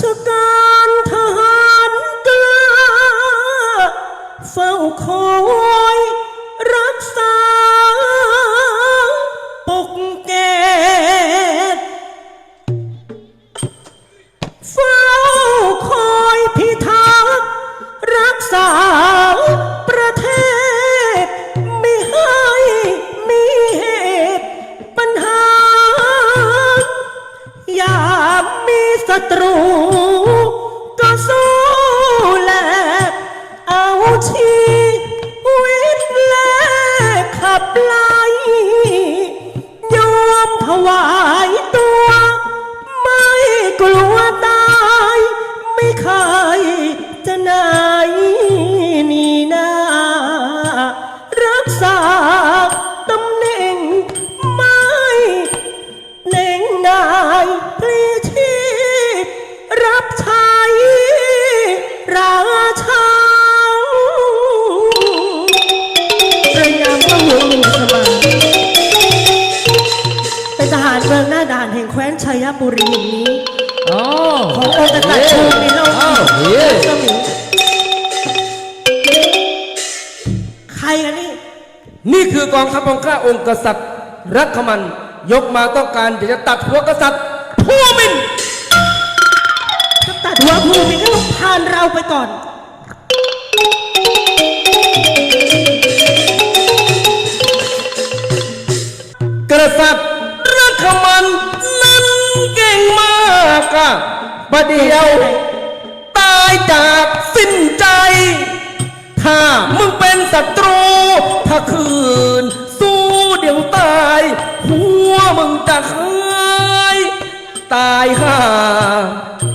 ชการทหารกล้าเฝ้าคอยรักษา มีศัตรู ก็สู้แลกเอาชีวิตแลกขับไล่ยอมถวา ยบุรีแห่งนี้อ๋อขององค์กษัตริย์ภูมิโลกอ้าวเฮ้สมิงใครกันนี่ นี่คือกองทัพของข้าองค์กษัตริย์รักขมันยกมาต้องการที่จะตัดหัวกษัตริย์ผู้มินจะตัดหัวภูมิก็ต้องผ่านเราไปก่อน กษัตริย์ากะประเดียว ตายจากสิ้นใจ ถ้ามึงเป็นศัตรู ถ้าคืน สู้เดี๋ยวตาย หัวมึงจะหาย ตายห่าเรา